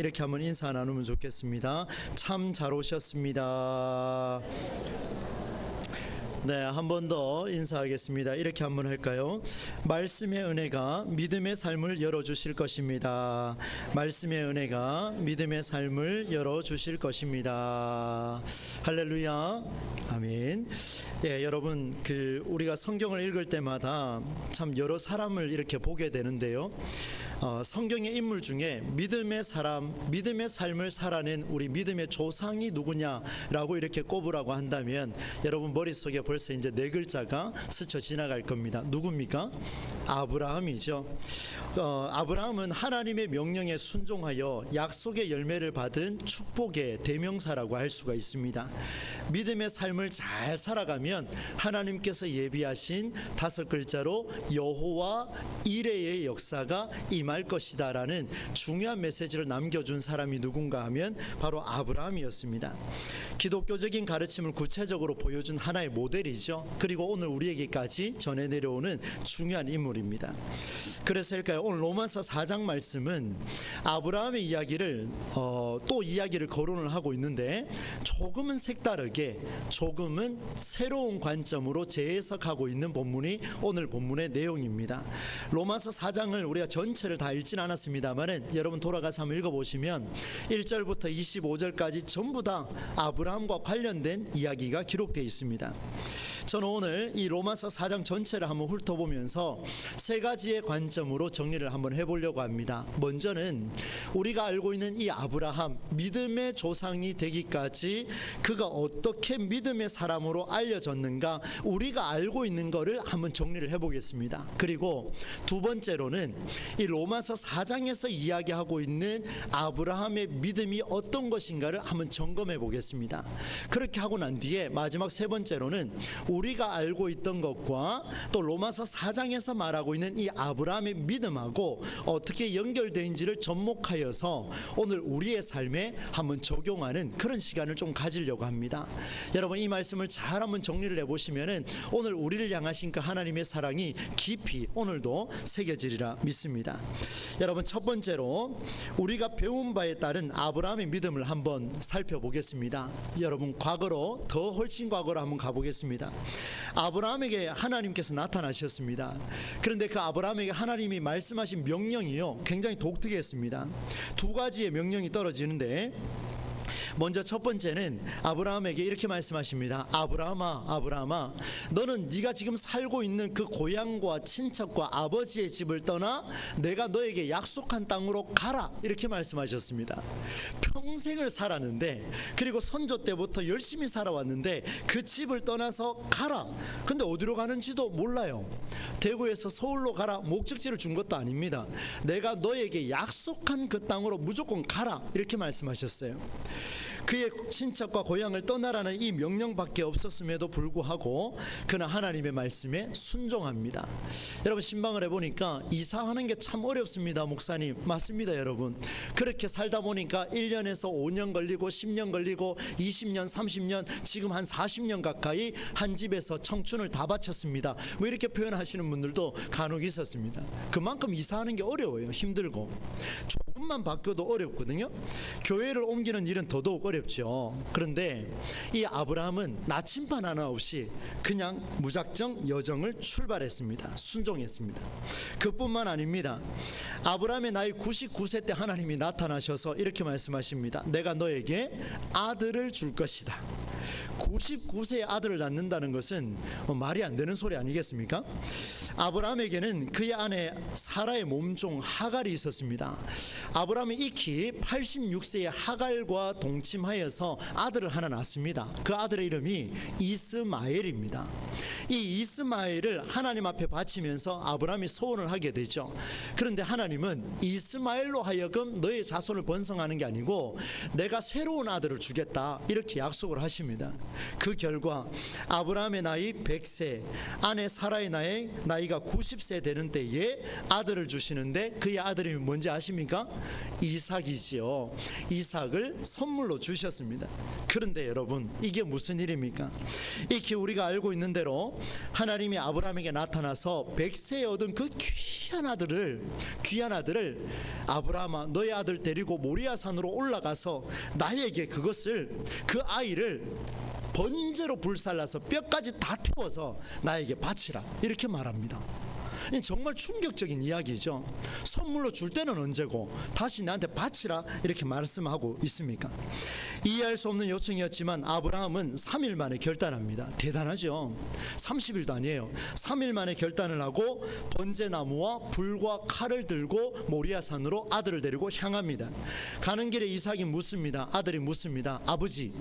이렇게 한번 인사 나누면 좋겠습니다. 참 잘 오셨습니다. 네, 한 번 더 인사하겠습니다. 이렇게 한번 할까요? 말씀의 은혜가 믿음의 삶을 열어 주실 것입니다. 말씀의 은혜가 믿음의 삶을 열어 주실 것입니다. 할렐루야. 아멘. 예, 여러분 그 우리가 성경을 읽을 때마다 참 여러 사람을 이렇게 보게 되는데요. 어, 성경의 인물 중에 믿음의 사람, 믿음의 삶을 살아낸 우리 믿음의 조상이 누구냐라고 이렇게 꼽으라고 한다면 여러분 머릿속에 벌써 이제 네 글자가 스쳐 지나갈 겁니다. 누굽니까? 아브라함이죠. 어, 아브라함은 하나님의 명령에 순종하여 약속의 열매를 받은 축복의 대명사라고 할 수가 있습니다. 믿음의 삶을 잘 살아가면 하나님께서 예비하신 다섯 글자로 여호와 이레의 역사가 임할 것이다라는 중요한 메시지를 남겨준 사람이 누군가 하면 바로 아브라함이었습니다. 기독교적인 가르침을 구체적으로 보여준 하나의 모델이죠. 그리고 오늘 우리에게까지 전해 내려오는 중요한 인물입니다. 그래서일까요? 오늘 로마서 4장 말씀은 아브라함의 이야기를 어, 또 이야기를 거론을 하고 있는데 조금은 색다르게 조금은 새로운 관점으로 재해석하고 있는 본문이 오늘 본문의 내용입니다. 로마서 4장을 우리가 전체를 다 읽진 않았습니다만은 여러분 돌아가서 한번 읽어보시면 1절부터 25절까지 전부 다 아브라함과 관련된 이야기가 기록되어 있습니다. 저는 오늘 이 로마서 4장 전체를 한번 훑어보면서 세 가지의 관점으로 정리를 한번 해보려고 합니다. 먼저는 우리가 알고 있는 이 아브라함 믿음의 조상이 되기까지 그가 어떻게 믿음의 사람으로 알려졌는가 우리가 알고 있는 것을 한번 정리를 해보겠습니다. 그리고 두 번째로는 이 로마 서 4장에서 이야기하고 있는 아브라함의 믿음이 어떤 것인가를 한번 점검해 보겠습니다. 그렇게 하고 난 뒤에 마지막 세 번째로는 우리가 알고 있던 것과 또 로마서 4장에서 말하고 있는 이 아브라함의 믿음하고 어떻게 연결되는지를 접목하여서 오늘 우리의 삶에 한번 적용하는 그런 시간을 좀 가지려고 합니다. 여러분 이 말씀을 잘 한번 정리를 해 보시면은 오늘 우리를 향하신 그 하나님의 사랑이 깊이 오늘도 새겨지리라 믿습니다. 여러분 첫 번째로 우리가 배운 바에 따른 아브라함의 믿음을 한번 살펴보겠습니다. 여러분 과거로 더 훨씬 과거로 한번 가보겠습니다. 아브라함에게 하나님께서 나타나셨습니다. 그런데 그 아브라함에게 하나님이 말씀하신 명령이요 굉장히 독특했습니다. 두 가지의 명령이 떨어지는데 먼저 첫 번째는 아브라함에게 이렇게 말씀하십니다. 아브라함아, 아브라함아, 너는 네가 지금 살고 있는 그 고향과 친척과 아버지의 집을 떠나 내가 너에게 약속한 땅으로 가라. 이렇게 말씀하셨습니다. 평생을 살았는데 그리고 선조 때부터 열심히 살아왔는데 그 집을 떠나서 가라. 근데 어디로 가는지도 몰라요. 대구에서 서울로 가라. 목적지를 준 것도 아닙니다. 내가 너에게 약속한 그 땅으로 무조건 가라. 이렇게 말씀하셨어요. 그의 친척과 고향을 떠나라는 이 명령밖에 없었음에도 불구하고 그는 하나님의 말씀에 순종합니다. 여러분 신방을 해보니까 이사하는 게 참 어렵습니다 목사님. 맞습니다 여러분. 그렇게 살다 보니까 1년에서 5년 걸리고 10년 걸리고 20년 30년 지금 한 40년 가까이 한 집에서 청춘을 다 바쳤습니다. 뭐 이렇게 표현하시는 분들도 간혹 있었습니다. 그만큼 이사하는 게 어려워요 힘들고 조금만 바뀌어도 어렵거든요. 교회를 옮기는 일은 더더욱 어렵죠. 그런데 이 아브라함은 나침반 하나 없이 그냥 무작정 여정을 출발했습니다. 순종했습니다. 그뿐만 아닙니다. 아브라함의 나이 99세 때 하나님이 나타나셔서 이렇게 말씀하십니다. 내가 너에게 아들을 줄 것이다. 99세에 아들을 낳는다는 것은 뭐 말이 안 되는 소리 아니겠습니까? 아브라함에게는 그의 아내 사라의 몸종 하갈이 있었습니다. 아브라함이 익히 86세의 하갈과 동침하여서 아들을 하나 낳습니다. 그 아들의 이름이 이스마엘입니다. 이 이스마엘을 하나님 앞에 바치면서 아브라함이 소원을 하게 되죠. 그런데 하나님은 이스마엘로 하여금 너의 자손을 번성하는 게 아니고 내가 새로운 아들을 주겠다 이렇게 약속을 하십니다. 그 결과 아브라함의 나이 100세, 아내 사라의 나이 나이가 90세 되는 때에 아들을 주시는데 그의 아들이 뭔지 아십니까? 이삭이지요. 이삭을 선물로 주셨습니다. 그런데 여러분 이게 무슨 일입니까? 익히 우리가 알고 있는 대로 하나님이 아브라함에게 나타나서 백세에 얻은 그 귀한 아들을 귀한 아들을 아브라함아 너의 아들 데리고 모리아 산으로 올라가서 나에게 그것을 그 아이를 번제로 불살라서 뼈까지 다 태워서 나에게 바치라 이렇게 말합니다. 이 정말 충격적인 이야기죠. 선물로 줄 때는 언제고 다시 나한테 바치라 이렇게 말씀하고 있습니까? 이해할 수 없는 요청이었지만 아브라함은 3일 만에 결단합니다. 대단하죠. 30일도 아니에요. 3일 만에 결단을 하고 번제나무와 불과 칼을 들고 모리아 산으로 아들을 데리고 향합니다. 가는 길에 이삭이 묻습니다. 아들이 묻습니다. 아버지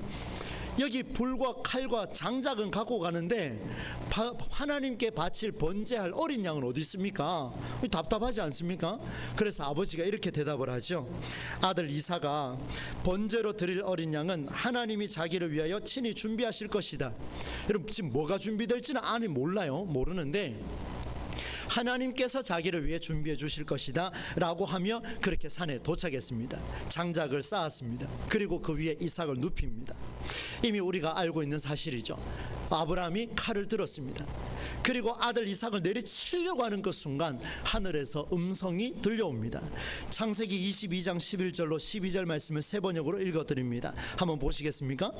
여기 불과 칼과 장작은 갖고 가는데 바- 하나님께 바칠 번제할 어린 양은 어디 있습니까? 답답하지 않습니까? 그래서 아버지가 이렇게 대답을 하죠. 아들 이사가 번제로 드릴 어린 양은 하나님이 자기를 위하여 친히 준비하실 것이다. 여러분 지금 뭐가 준비될지는 아니 몰라요. 모르는데 하나님께서 자기를 위해 준비해 주실 것이다 라고 하며 그렇게 산에 도착했습니다. 장작을 쌓았습니다. 그리고 그 위에 이삭을 눕힙니다. 이미 우리가 알고 있는 사실이죠. 아브라함이 칼을 들었습니다. 그리고 아들 이삭을 내리치려고 하는 그 순간 하늘에서 음성이 들려옵니다. 창세기 22장 11절로 12절 말씀을 세 번역으로 읽어드립니다. 한번 보시겠습니까?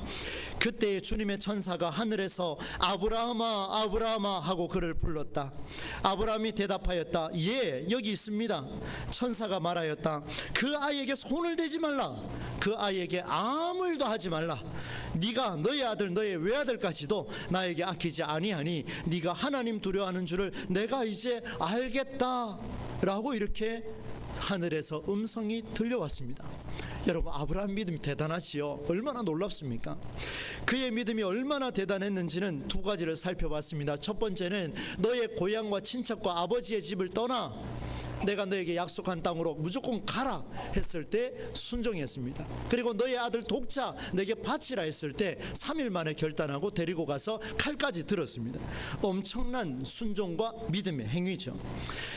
그때 주님의 천사가 하늘에서 아브라함아 아브라함아 하고 그를 불렀다. 아브라함이 대답하였다. 예 여기 있습니다. 천사가 말하였다. 그 아이에게 손을 대지 말라. 그 아이에게 아무 일도 하지 말라. 네가 너의 아들 너의 외아들까지도 나에게 아끼지 아니하니 네가 하나님 두려워하는 줄을 내가 이제 알겠다라고 이렇게 하늘에서 음성이 들려왔습니다. 여러분 아브라함 믿음이 대단하지요. 얼마나 놀랍습니까? 그의 믿음이 얼마나 대단했는지는 두 가지를 살펴봤습니다. 첫 번째는 너의 고향과 친척과 아버지의 집을 떠나 내가 너에게 약속한 땅으로 무조건 가라 했을 때 순종했습니다. 그리고 너의 아들 독자 내게 바치라 했을 때 3일 만에 결단하고 데리고 가서 칼까지 들었습니다. 엄청난 순종과 믿음의 행위죠.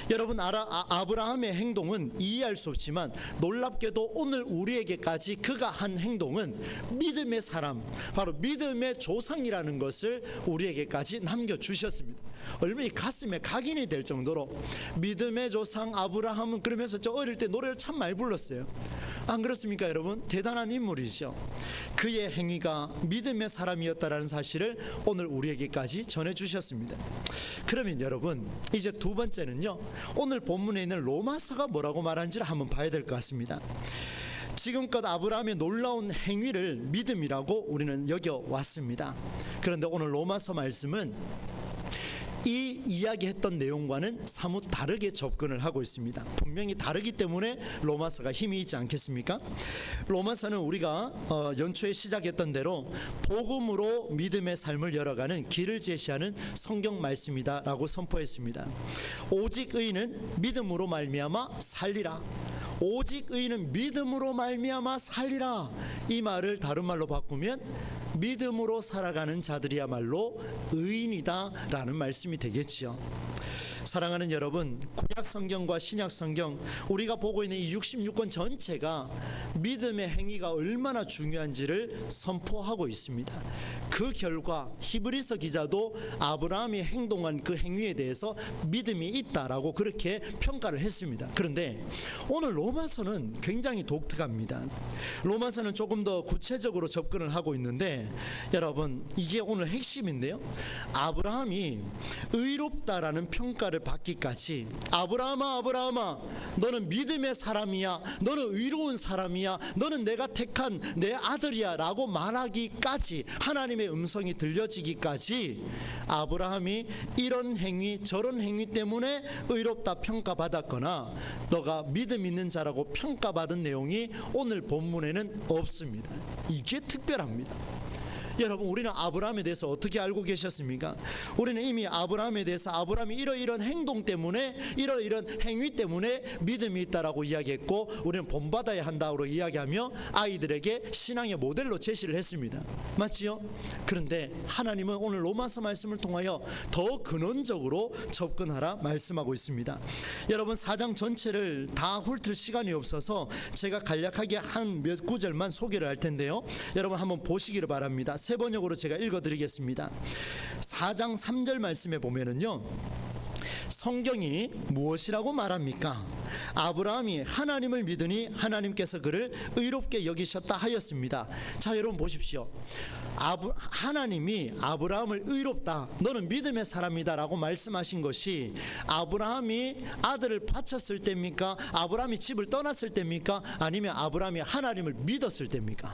여러분 아라, 아, 아 브라함의 행동은 이해할 수 없지만 놀랍게도 오늘 우리에게까지 그가 한 행동은 믿음의 사람 바로 믿음의 조상이라는 것을 우리에게까지 남겨주셨습니다. 얼마나 이 가슴에 각인이 될 정도로 믿음의 조상 아브라함은 그러면서 저 어릴 때 노래를 참 많이 불렀어요. 안 그렇습니까, 여러분? 대단한 인물이죠. 그의 행위가 믿음의 사람이었다라는 사실을 오늘 우리에게까지 전해 주셨습니다. 그러면 여러분, 이제 두 번째는요. 오늘 본문에 있는 로마서가 뭐라고 말하는지를 한번 봐야 될 것 같습니다. 지금껏 아브라함의 놀라운 행위를 믿음이라고 우리는 여겨 왔습니다. 그런데 오늘 로마서 말씀은 이 이야기했던 내용과는 사뭇 다르게 접근을 하고 있습니다. 분명히 다르기 때문에 로마서가 힘이 있지 않겠습니까? 로마서는 우리가 어, 연초에 시작했던 대로 복음으로 믿음의 삶을 열어가는 길을 제시하는 성경 말씀이다라고 선포했습니다. 오직 의인은 믿음으로 말미암아 살리라. 오직 의인은 믿음으로 말미암아 살리라. 이 말을 다른 말로 바꾸면 믿음으로 살아가는 자들이야말로 의인이다라는 말씀 이 되겠지요. 사랑하는 여러분, 구약 성경과 신약 성경 우리가 보고 있는 이 66권 전체가 믿음의 행위가 얼마나 중요한지를 선포하고 있습니다. 그 결과 히브리서 기자도 아브라함이 행동한 그 행위에 대해서 믿음이 있다라고 그렇게 평가를 했습니다. 그런데 오늘 로마서는 굉장히 독특합니다. 로마서는 조금 더 구체적으로 접근을 하고 있는데 여러분 이게 오늘 핵심인데요. 아브라함이 의롭다라는 평가를 받기까지 아브라함아 아브라함아 너는 믿음의 사람이야. 너는 의로운 사람이야. 너는 내가 택한 내 아들이야 라고 말하기까지 하나님의 음성이 들려지기까지 아브라함이 이런 행위 저런 행위 때문에 의롭다 평가받았거나 너가 믿음 있는 자라고 평가받은 내용이 오늘 본문에는 없습니다. 이게 특별합니다 여러분 우리는 아브라함에 대해서 어떻게 알고 계셨습니까? 우리는 이미 아브라함에 대해서 아브라함이 이러이런 행동 때문에 이러이런 행위 때문에 믿음이 있다라고 이야기했고 우리는 본받아야 한다고 이야기하며 아이들에게 신앙의 모델로 제시를 했습니다. 맞지요? 그런데 하나님은 오늘 로마서 말씀을 통하여 더 근원적으로 접근하라 말씀하고 있습니다. 여러분 사장 전체를 다 훑을 시간이 없어서 제가 간략하게 한 몇 구절만 소개를 할 텐데요. 여러분 한번 보시기를 바랍니다. 세 번역으로 제가 읽어드리겠습니다. 4장 3절 말씀에 보면은요. 성경이 무엇이라고 말합니까? 아브라함이 하나님을 믿으니 하나님께서 그를 의롭게 여기셨다 하였습니다. 자, 여러분 보십시오. 아브, 하나님이 아브라함을 의롭다. 너는 믿음의 사람이다 라고 말씀하신 것이 아브라함이 아들을 바쳤을 때입니까? 아브라함이 집을 떠났을 때입니까? 아니면 아브라함이 하나님을 믿었을 때입니까?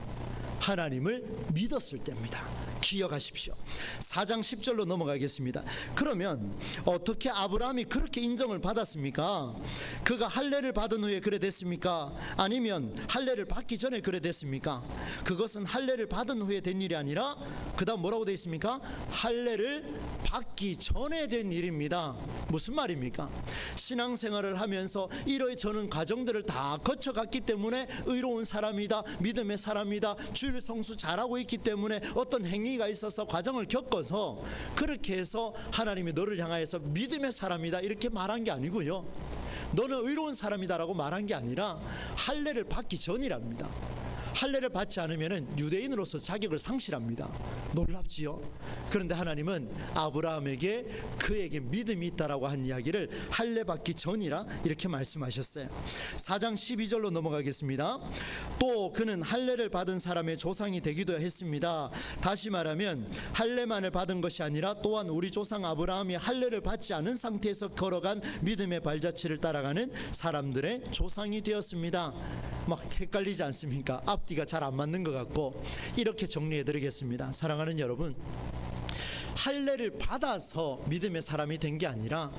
하나님을 믿었을 때입니다. 기억하십시오. 4장 10절로 넘어가겠습니다. 그러면 어떻게 아브라함이 그렇게 인정을 받았습니까? 그가 할례를 받은 후에 그래 됐습니까? 아니면 할례를 받기 전에 그래 됐습니까? 그것은 할례를 받은 후에 된 일이 아니라 그다음 뭐라고 돼 있습니까? 할례를 받기 전에 된 일입니다. 무슨 말입니까? 신앙생활을 하면서 이러이 저는 과정들을 다 거쳐갔기 때문에 의로운 사람이다, 믿음의 사람이다, 주일 성수 잘하고 있기 때문에 어떤 행위 가 있어서 과정을 겪어서 그렇게 해서 하나님이 너를 향하여서 믿음의 사람이다 이렇게 말한 게 아니고요. 너는 의로운 사람이다라고 말한 게 아니라 할례를 받기 전이랍니다. 할례를 받지 않으면 유대인으로서 자격을 상실합니다. 놀랍지요. 그런데 하나님은 아브라함에게 그에게 믿음이 있다라고 한 이야기를 할례 받기 전이라 이렇게 말씀하셨어요. 4장 12절로 넘어가겠습니다. 또 그는 할례를 받은 사람의 조상이 되기도 했습니다. 다시 말하면 할례만을 받은 것이 아니라 또한 우리 조상 아브라함이 할례를 받지 않은 상태에서 걸어간 믿음의 발자취를 따라가는 사람들의 조상이 되었습니다. 막 헷갈리지 않습니까? 앞뒤가 잘 안 맞는 것 같고 이렇게 정리해 드리겠습니다. 사랑하는 여러분. 할례를 받아서 믿음의 사람이 된 게 아니라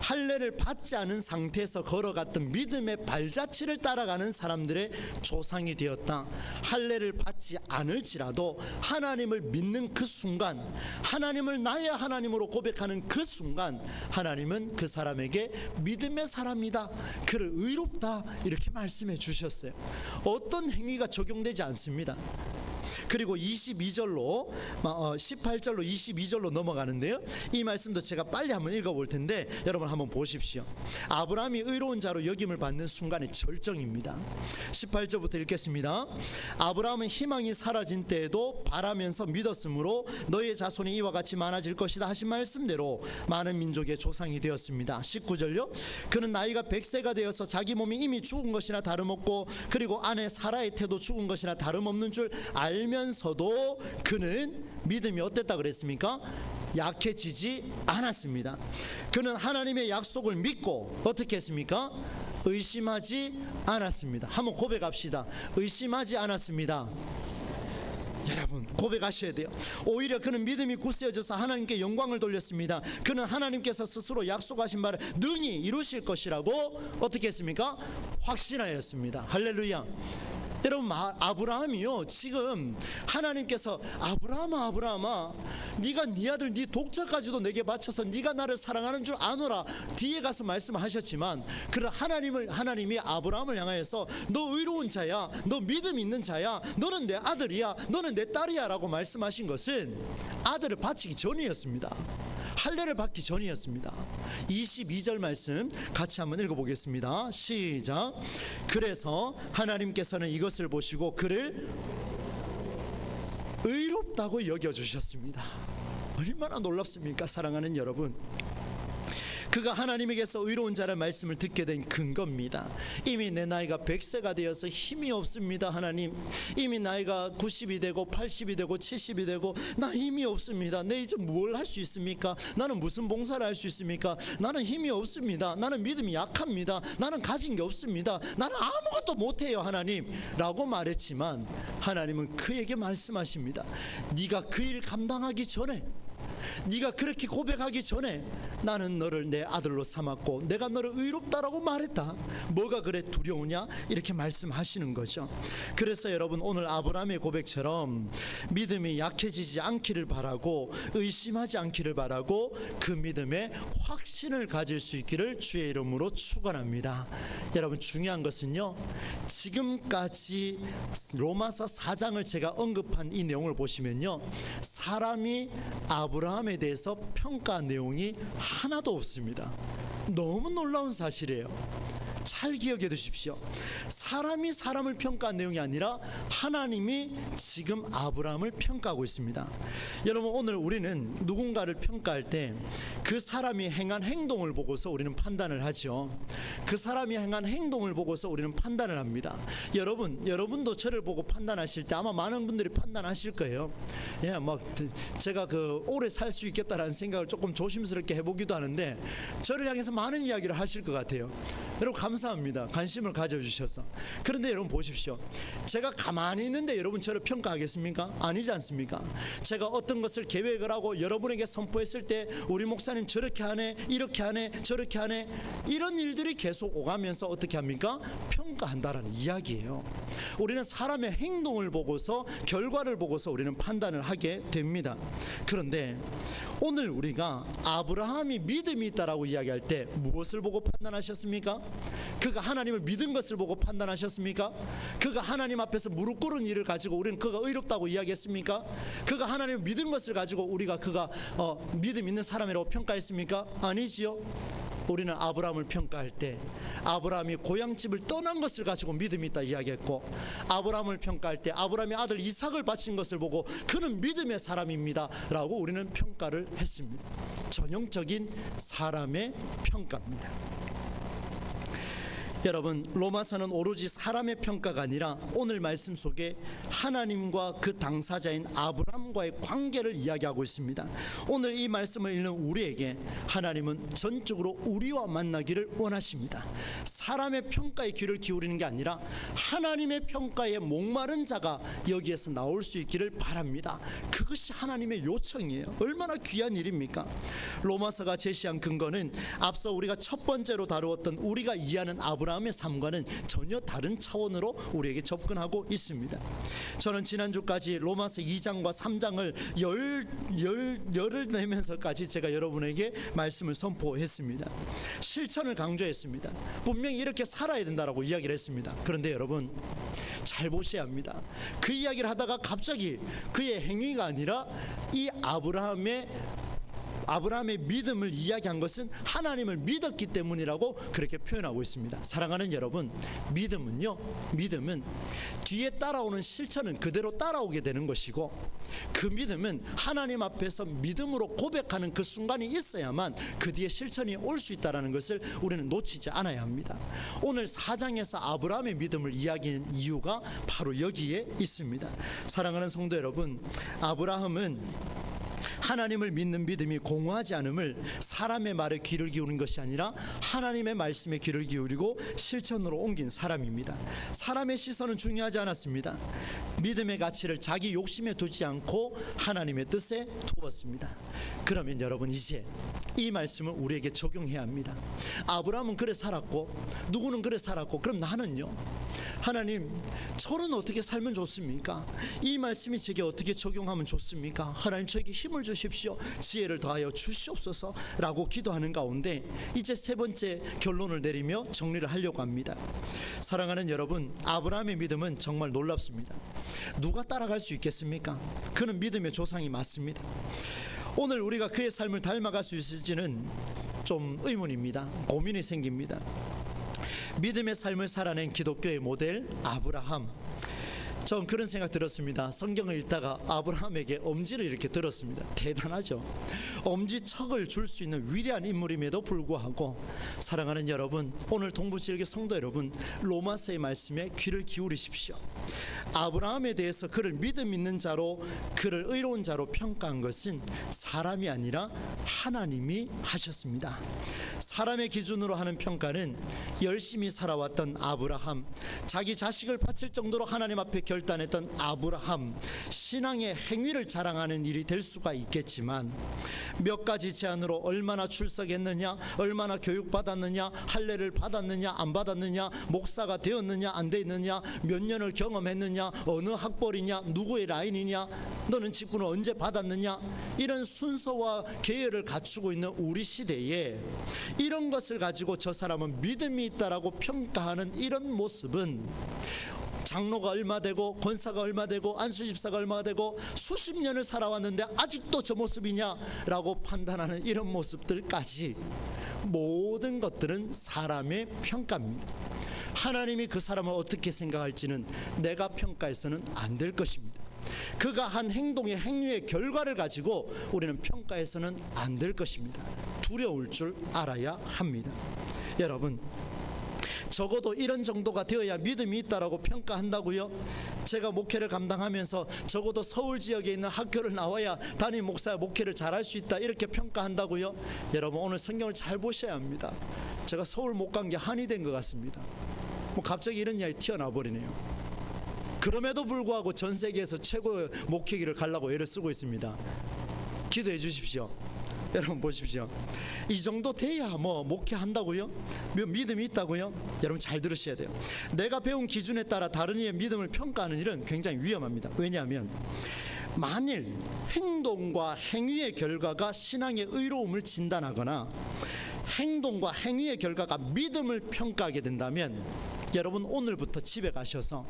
할례를 받지 않은 상태에서 걸어갔던 믿음의 발자취를 따라가는 사람들의 조상이 되었다. 할례를 받지 않을지라도 하나님을 믿는 그 순간 하나님을 나의 하나님으로 고백하는 그 순간 하나님은 그 사람에게 믿음의 사람이다. 그를 의롭다. 이렇게 말씀해 주셨어요. 어떤 행위가 적용되지 않습니다. 그리고 22절로 18절로 22절로 넘어가는데요. 이 말씀도 제가 빨리 한번 읽어볼 텐데 여러분 한번 보십시오. 아브라함이 의로운 자로 여김을 받는 순간의 절정입니다. 18절부터 읽겠습니다. 아브라함은 희망이 사라진 때에도 바라면서 믿었으므로 너의 자손이 이와 같이 많아질 것이다 하신 말씀대로 많은 민족의 조상이 되었습니다. 19절요. 그는 나이가 100세가 되어서 자기 몸이 이미 죽은 것이나 다름없고 그리고 아내 사라의 태도 죽은 것이나 다름없는 줄 알면 서도 그는 믿음이 어땠다 그랬습니까? 약해지지 않았습니다. 그는 하나님의 약속을 믿고 어떻게 했습니까? 의심하지 않았습니다. 한번 고백합시다. 의심하지 않았습니다. 여러분 고백하셔야 돼요. 오히려 그는 믿음이 굳세어져서 하나님께 영광을 돌렸습니다. 그는 하나님께서 스스로 약속하신 바를 능히 이루실 것이라고 어떻게 했습니까? 확신하였습니다. 할렐루야. 여러분 아브라함이요 지금 하나님께서 아브라함아 아브라함아 네가 네 아들 네 독자까지도 내게 바쳐서 네가 나를 사랑하는 줄 아노라 뒤에 가서 말씀하셨지만 그런 하나님을 하나님이 아브라함을 향하여서 너 의로운 자야 너 믿음 있는 자야 너는 내 아들이야 너는 내 딸이야라고 말씀하신 것은 아들을 바치기 전이었습니다. 할례를 받기 전이었습니다. 22절 말씀 같이 한번 읽어보겠습니다. 시작. 그래서 하나님께서는 이것 을 보시고 그를 의롭다고 여겨주셨습니다. 얼마나 놀랍습니까? 사랑하는 여러분. 그가 하나님에게서 의로운 자의 말씀을 듣게 된 근거입니다. 이미 내 나이가 100세가 되어서 힘이 없습니다. 하나님. 이미 나이가 90이 되고 80이 되고 70이 되고 나 힘이 없습니다. 내 이제 뭘 할 수 있습니까? 나는 무슨 봉사를 할 수 있습니까? 나는 힘이 없습니다. 나는 믿음이 약합니다. 나는 가진 게 없습니다. 나는 아무것도 못해요, 하나님. 라고 말했지만 하나님은 그에게 말씀하십니다. 네가 그 일 감당하기 전에 네가 그렇게 고백하기 전에 나는 너를 내 아들로 삼았고 내가 너를 의롭다라고 말했다. 뭐가 그래 두려우냐? 이렇게 말씀하시는 거죠. 그래서 여러분 오늘 아브라함의 고백처럼 믿음이 약해지지 않기를 바라고 의심하지 않기를 바라고 그 믿음에 확신을 가질 수 있기를 주의 이름으로 축원합니다. 여러분 중요한 것은요. 지금까지 로마서 4장을 제가 언급한 이 내용을 보시면요. 사람이 아브라함 아브라함에 대해서 평가 내용이 하나도 없습니다. 너무 놀라운 사실이에요. 잘 기억해 두십시오. 사람이 사람을 평가한 내용이 아니라 하나님이 지금 아브라함을 평가하고 있습니다. 여러분 오늘 우리는 누군가를 평가할 때 그 사람이 행한 행동을 보고서 우리는 판단을 하죠. 그 사람이 행한 행동을 보고서 우리는 판단을 합니다. 여러분, 여러분도 저를 보고 판단하실 때 아마 많은 분들이 판단하실 거예요. 예, 막 제가 그 오래 살 수 있겠다라는 생각을 조금 조심스럽게 해보기도 하는데 저를 향해서 많은 이야기를 하실 것 같아요. 여러분 감사합니다. 관심을 가져주셔서. 그런데 여러분 보십시오. 제가 가만히 있는데 여러분 저를 평가하겠습니까? 아니지 않습니까? 제가 어떤 것을 계획을 하고 여러분에게 선포했을 때 우리 목사님 저렇게 하네, 이렇게 하네, 저렇게 하네 이런 일들이 계속 오가면서 어떻게 합니까? 평가한다라는 이야기예요. 우리는 사람의 행동을 보고서 결과를 보고서 우리는 판단을 하게 됩니다. 그런데 오늘 우리가 아브라함이 믿음이 있다라고 이야기할 때 무엇을 보고 판단하셨습니까? 그가 하나님을 믿은 것을 보고 판단하셨습니까? 그가 하나님 앞에서 무릎 꿇은 일을 가지고 우리는 그가 의롭다고 이야기했습니까? 그가 하나님을 믿은 것을 가지고 우리가 그가 어, 믿음 있는 사람이라고 평가했습니까? 아니지요. 우리는 아브라함을 평가할 때 아브라함이 고향집을 떠난 것을 가지고 믿음이 있다 이야기했고 아브라함을 평가할 때 아브라함이 아들 이삭을 바친 것을 보고 그는 믿음의 사람입니다라고 우리는 평가를 했습니다. 전형적인 사람의 평가입니다. 여러분 로마서는 오로지 사람의 평가가 아니라 오늘 말씀 속에 하나님과 그 당사자인 아브람과의 관계를 이야기하고 있습니다. 오늘 이 말씀을 읽는 우리에게 하나님은 전적으로 우리와 만나기를 원하십니다. 사람의 평가에 귀를 기울이는 게 아니라 하나님의 평가에 목마른 자가 여기에서 나올 수 있기를 바랍니다. 그것이 하나님의 요청이에요. 얼마나 귀한 일입니까? 로마서가 제시한 근거는 앞서 우리가 첫 번째로 다루었던 우리가 이해하는 아브라함의 삶과는 전혀 다른 차원으로 우리에게 접근하고 있습니다. 저는 지난주까지 로마서 2장과 3장을 열, 열, 열을 내면서까지 제가 여러분에게 말씀을 선포했습니다. 실천을 강조했습니다. 분명히 이렇게 살아야 된다라고 이야기를 했습니다. 그런데 여러분 잘 보셔야 합니다. 그 이야기를 하다가 갑자기 그의 행위가 아니라 이 아브라함의 아브라함의 믿음을 이야기한 것은 하나님을 믿었기 때문이라고 그렇게 표현하고 있습니다. 사랑하는 여러분, 믿음은요, 믿음은 뒤에 따라오는 실천은 그대로 따라오게 되는 것이고 그 믿음은 하나님 앞에서 믿음으로 고백하는 그 순간이 있어야만 그 뒤에 실천이 올 수 있다는 것을 우리는 놓치지 않아야 합니다. 오늘 사장에서 아브라함의 믿음을 이야기한 이유가 바로 여기에 있습니다. 사랑하는 성도 여러분, 아브라함은 하나님을 믿는 믿음이 공허하지 않음을 사람의 말에 귀를 기울인 것이 아니라 하나님의 말씀에 귀를 기울이고 실천으로 옮긴 사람입니다. 사람의 시선은 중요하지 않았습니다. 믿음의 가치를 자기 욕심에 두지 않고 하나님의 뜻에 두었습니다. 그러면 여러분 이제 이 말씀을 우리에게 적용해야 합니다. 아브라함은 그래 살았고 누구는 그래 살았고 그럼 나는요. 하나님 저는 어떻게 살면 좋습니까? 이 말씀이 제게 어떻게 적용하면 좋습니까? 하나님 저에게 힘을 주 십시오. 지혜를 더하여 주시옵소서라고 기도하는 가운데 이제 세 번째 결론을 내리며 정리를 하려고 합니다. 사랑하는 여러분, 아브라함의 믿음은 정말 놀랍습니다. 누가 따라갈 수 있겠습니까? 그는 믿음의 조상이 맞습니다. 오늘 우리가 그의 삶을 닮아갈 수 있을지는 좀 의문입니다. 고민이 생깁니다. 믿음의 삶을 살아낸 기독교의 모델 아브라함. 전 그런 생각 들었습니다. 성경을 읽다가 아브라함에게 엄지를 이렇게 들었습니다. 대단하죠. 엄지척을 줄 수 있는 위대한 인물임에도 불구하고 사랑하는 여러분, 오늘 동부지역의 성도 여러분, 로마서의 말씀에 귀를 기울이십시오. 아브라함에 대해서 그를 믿음 있는 자로 그를 의로운 자로 평가한 것은 사람이 아니라 하나님이 하셨습니다. 사람의 기준으로 하는 평가는 열심히 살아왔던 아브라함, 자기 자식을 바칠 정도로 하나님 앞에 결 단했던 아브라함, 신앙의 행위를 자랑하는 일이 될 수가 있겠지만 몇 가지 제안으로 얼마나 출석했느냐, 얼마나 교육받았느냐, 할례를 받았느냐, 안 받았느냐, 목사가 되었느냐, 안 되었느냐, 몇 년을 경험했느냐, 어느 학벌이냐, 누구의 라인이냐, 너는 직분을 언제 받았느냐, 이런 순서와 계열을 갖추고 있는 우리 시대에 이런 것을 가지고 저 사람은 믿음이 있다라고 평가하는 이런 모습은 장로가 얼마 되고 권사가 얼마 되고 안수집사가 얼마 되고 수십 년을 살아왔는데 아직도 저 모습이냐라고 판단하는 이런 모습들까지 모든 것들은 사람의 평가입니다. 하나님이 그 사람을 어떻게 생각할지는 내가 평가해서는 안 될 것입니다. 그가 한 행동의 행위의 결과를 가지고 우리는 평가해서는 안 될 것입니다. 두려울 줄 알아야 합니다. 여러분, 적어도 이런 정도가 되어야 믿음이 있다라고 평가한다고요. 제가 목회를 감당하면서 적어도 서울 지역에 있는 학교를 나와야 담임 목사 목회를 잘할 수 있다 이렇게 평가한다고요. 여러분 오늘 성경을 잘 보셔야 합니다. 제가 서울 못 간 게 한이 된 것 같습니다. 뭐 갑자기 이런 이야기 튀어나와 버리네요. 그럼에도 불구하고 전 세계에서 최고의 목회기를 가려고 애를 쓰고 있습니다. 기도해 주십시오. 여러분 보십시오. 이 정도 돼야 뭐 목회한다고요? 뭐 믿음이 있다고요? 여러분 잘 들으셔야 돼요. 내가 배운 기준에 따라 다른 이의 믿음을 평가하는 일은 굉장히 위험합니다. 왜냐하면 만일 행동과 행위의 결과가 신앙의 의로움을 진단하거나 행동과 행위의 결과가 믿음을 평가하게 된다면 여러분 오늘부터 집에 가셔서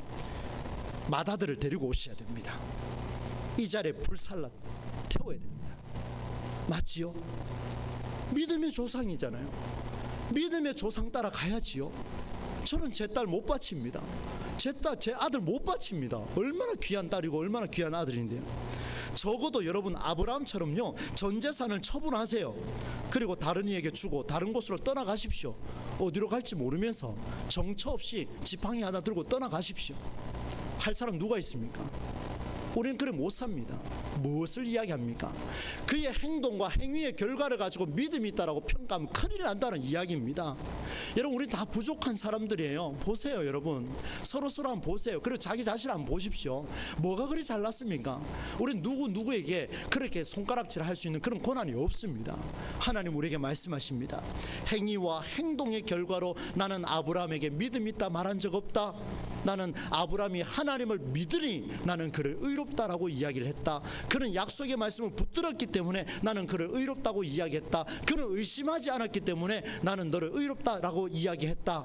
마다들을 데리고 오셔야 됩니다. 이 자리에 불살라 태워야 됩니다. 맞지요? 믿음의 조상이잖아요. 믿음의 조상 따라 가야지요. 저는 제 딸 못 바칩니다. 제 딸, 제 아들 못 바칩니다. 얼마나 귀한 딸이고 얼마나 귀한 아들인데요. 적어도 여러분 아브라함처럼요 전 재산을 처분하세요. 그리고 다른 이에게 주고 다른 곳으로 떠나가십시오. 어디로 갈지 모르면서 정처 없이 지팡이 하나 들고 떠나가십시오. 할 사람 누가 있습니까? 우리는 그래 못 삽니다. 무엇을 이야기합니까? 그의 행동과 행위의 결과를 가지고 믿음이 있다라고 평가하면 큰일 난다는 이야기입니다. 여러분, 우리 다 부족한 사람들이에요. 보세요, 여러분. 서로 서로 한번 보세요. 그리고 자기 자신 한번 보십시오. 뭐가 그리 잘났습니까? 우리 누구 누구에게 그렇게 손가락질을 할 수 있는 그런 권한이 없습니다. 하나님 우리에게 말씀하십니다. 행위와 행동의 결과로 나는 아브라함에게 믿음 있다 말한 적 없다. 나는 아브라함이 하나님을 믿으니 나는 그를 의롭 다라고 이야기를 했다. 그는 약속의 말씀을 붙들었기 때문에 나는 그를 의롭다고 이야기했다. 그는 의심하지 않았기 때문에 나는 너를 의롭다라고 이야기했다.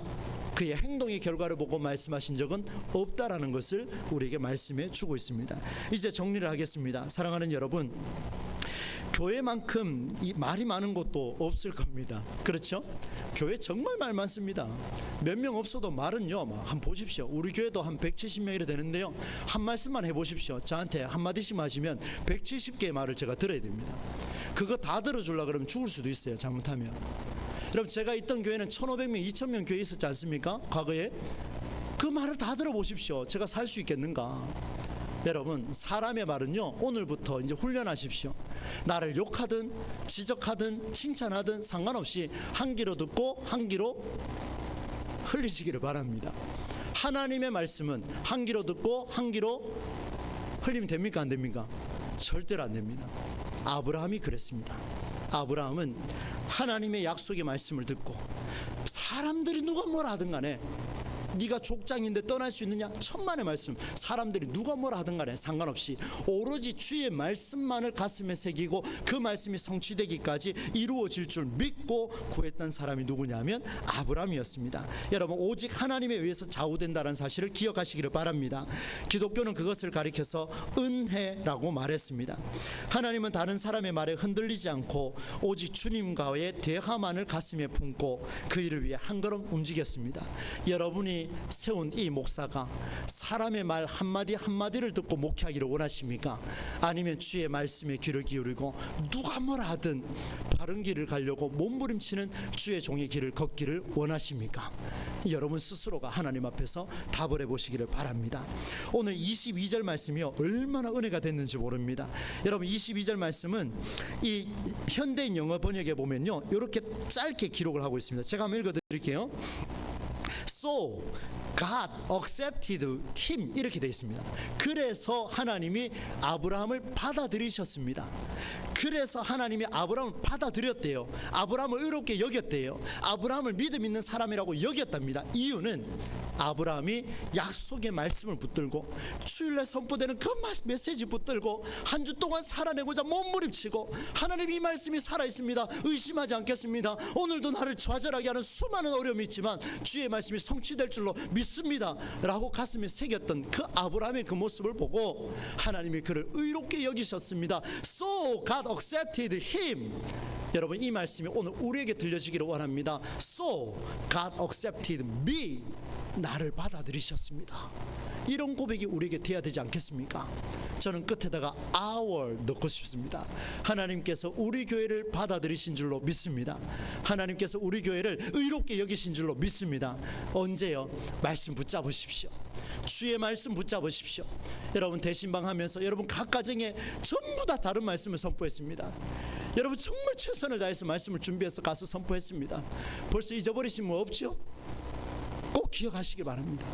그의 행동의 결과를 보고 말씀하신 적은 없다라는 것을 우리에게 말씀해 주고 있습니다. 이제 정리를 하겠습니다. 사랑하는 여러분, 교회만큼 이 말이 많은 곳도 없을 겁니다. 그렇죠? 교회 정말 말 많습니다. 몇 명 없어도 말은요, 뭐한 보십시오. 우리 교회도 한 170명 이래 되는데요. 한 말씀만 해 보십시오. 저한테 한 마디씩 하시면 170개의 말을 제가 들어야 됩니다. 그거 다 들어 주려 그러면 죽을 수도 있어요. 잘못하면. 여러분 제가 있던 교회는 1,500명, 2,000명 교회 있었지 않습니까? 과거에 그 말을 다 들어보십시오. 제가 살 수 있겠는가? 여러분 사람의 말은요 오늘부터 이제 훈련하십시오. 나를 욕하든 지적하든 칭찬하든 상관없이 한 귀로 듣고 한 귀로 흘리시기를 바랍니다. 하나님의 말씀은 한 귀로 듣고 한 귀로 흘리면 됩니까 안 됩니까? 절대로 안 됩니다. 아브라함이 그랬습니다. 아브라함은 하나님의 약속의 말씀을 듣고 사람들이 누가 뭐라 하든 간에 네가 족장인데 떠날 수 있느냐? 천만의 말씀. 사람들이 누가 뭐라 하든 간에 상관없이 오로지 주의 말씀만을 가슴에 새기고 그 말씀이 성취되기까지 이루어질 줄 믿고 구했던 사람이 누구냐면 아브라함이었습니다. 여러분 오직 하나님에 의해서 좌우된다는 사실을 기억하시기를 바랍니다. 기독교는 그것을 가리켜서 은혜라고 말했습니다. 하나님은 다른 사람의 말에 흔들리지 않고 오직 주님과의 대화만을 가슴에 품고 그 일을 위해 한 걸음 움직였습니다. 여러분이 세운 이 목사가 사람의 말 한마디 한마디를 듣고 목회하기를 원하십니까? 아니면 주의 말씀에 귀를 기울이고 누가 뭐라 하든 바른 길을 가려고 몸부림치는 주의 종의 길을 걷기를 원하십니까? 여러분 스스로가 하나님 앞에서 답을 해보시기를 바랍니다. 오늘 22절 말씀이요 얼마나 은혜가 됐는지 모릅니다. 여러분 22절 말씀은 이 현대인 영어 번역에 보면요 이렇게 짧게 기록을 하고 있습니다. 제가 한번 읽어드릴게요. So God accepted him 이렇게 되어 있습니다. 그래서 하나님이 아브라함을 받아들이셨습니다. 그래서 하나님이 아브라함을 받아들였대요. 아브라함을 의롭게 여겼대요. 아브라함을 믿음 있는 사람이라고 여겼답니다. 이유는 아브라함이 약속의 말씀을 붙들고 주일날 선포되는 그 마- 메시지 붙들고 한 주 동안 살아내고자 몸부림치고 하나님 이 말씀이 살아 있습니다. 의심하지 않겠습니다. 오늘도 나를 좌절하게 하는 수많은 어려움이 있지만 주의 말씀이 성취될 줄로 믿습니다 라고 가슴에 새겼던 그 아브라함의 그 모습을 보고 하나님이 그를 의롭게 여기셨습니다. So God accepted him. 여러분 이 말씀이 오늘 우리에게 들려지기를 원합니다. So God accepted me. 나를 받아들이셨습니다. 이런 고백이 우리에게 돼야 되지 않겠습니까? 저는 끝에다가 our 넣고 싶습니다. 하나님께서 우리 교회를 받아들이신 줄로 믿습니다. 하나님께서 우리 교회를 의롭게 여기신 줄로 믿습니다. 언제요? 말씀 붙잡으십시오. 주의 말씀 붙잡으십시오. 여러분 대신방 하면서 여러분 각 가정에 전부 다 다른 말씀을 선포했습니다. 여러분 정말 최선을 다해서 말씀을 준비해서 가서 선포했습니다. 벌써 잊어버리신 분 없죠? 꼭 기억하시기 바랍니다.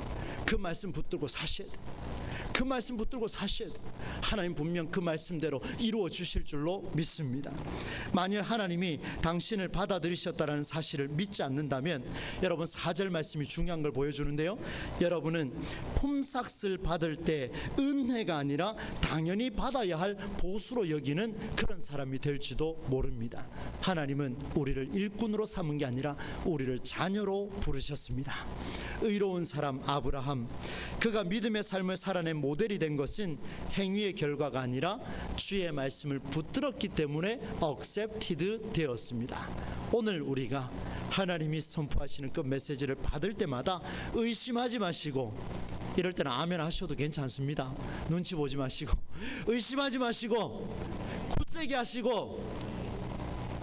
그 말씀 붙들고 사셔야 돼요. 그 말씀 붙들고 돼요. 하나님 분명 그 말씀대로 이루어 주실 줄로 믿습니다. 만일 하나님이 당신을 받아들이셨다는 사실을 믿지 않는다면 여러분 사절 말씀이 중요한 걸 보여주는데요. 여러분은 품삯을 받을 때 은혜가 아니라 당연히 받아야 할 보수로 여기는 그런 사람이 될지도 모릅니다. 하나님은 우리를 일꾼으로 삼은 게 아니라 우리를 자녀로 부르셨습니다. 의로운 사람 아브라함 그가 믿음의 삶을 살아낸 모델이 된 것은 행위의 결과가 아니라 주의 말씀을 붙들었기 때문에 accepted 되었습니다. 오늘 우리가 하나님이 선포하시는 그 메시지를 받을 때마다 의심하지 마시고 이럴 때는 아멘 하셔도 괜찮습니다. 눈치 보지 마시고 의심하지 마시고 굳세게 하시고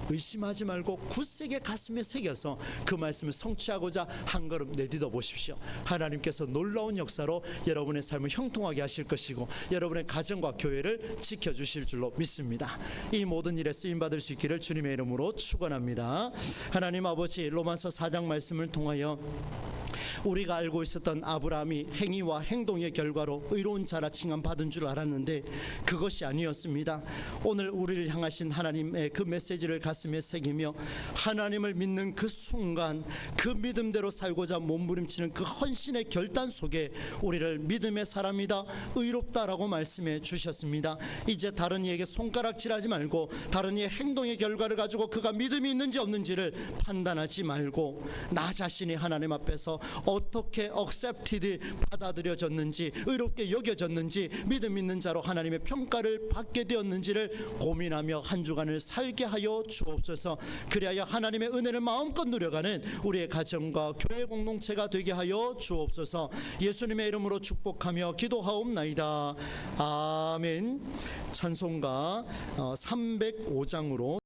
의심하지 말고 굳세게 가슴에 새겨서 그 말씀을 성취하고자 한 걸음 내딛어 보십시오. 하나님께서 놀라운 역사로 여러분의 삶을 형통하게 하실 것이고 여러분의 가정과 교회를 지켜 주실 줄로 믿습니다. 이 모든 일에 쓰임 받을 수 있기를 주님의 이름으로 축원합니다. 하나님 아버지 로마서 4장 말씀을 통하여 우리가 알고 있었던 아브라함이 행위와 행동의 결과로 의로운 자라 칭함 받은 줄 알았는데 그것이 아니었습니다. 오늘 우리를 향하신 하나님의 그 메시지를 가 슴에 새기며 하나님을 믿는 그 순간 그 믿음대로 살고자 몸부림치는 그 헌신의 결단 속에 우리를 믿음의 사람이다 의롭다라고 말씀해 주셨습니다. 이제 다른 이에게 손가락질하지 말고 다른 이의 행동의 결과를 가지고 그가 믿음이 있는지 없는지를 판단하지 말고 나 자신이 하나님 앞에서 어떻게 accepted 받아들여졌는지 의롭게 여겨졌는지 믿음 있는 자로 하나님의 평가를 받게 되었는지를 고민하며 한 주간을 살게 하여 주옵소서. 그리하여 하나님의 은혜를 마음껏 누려가는 우리의 가정과 교회 공동체가 되게 하여 주옵소서. 예수님의 이름으로 축복하며 기도하옵나이다. 아멘. 찬송가 305장으로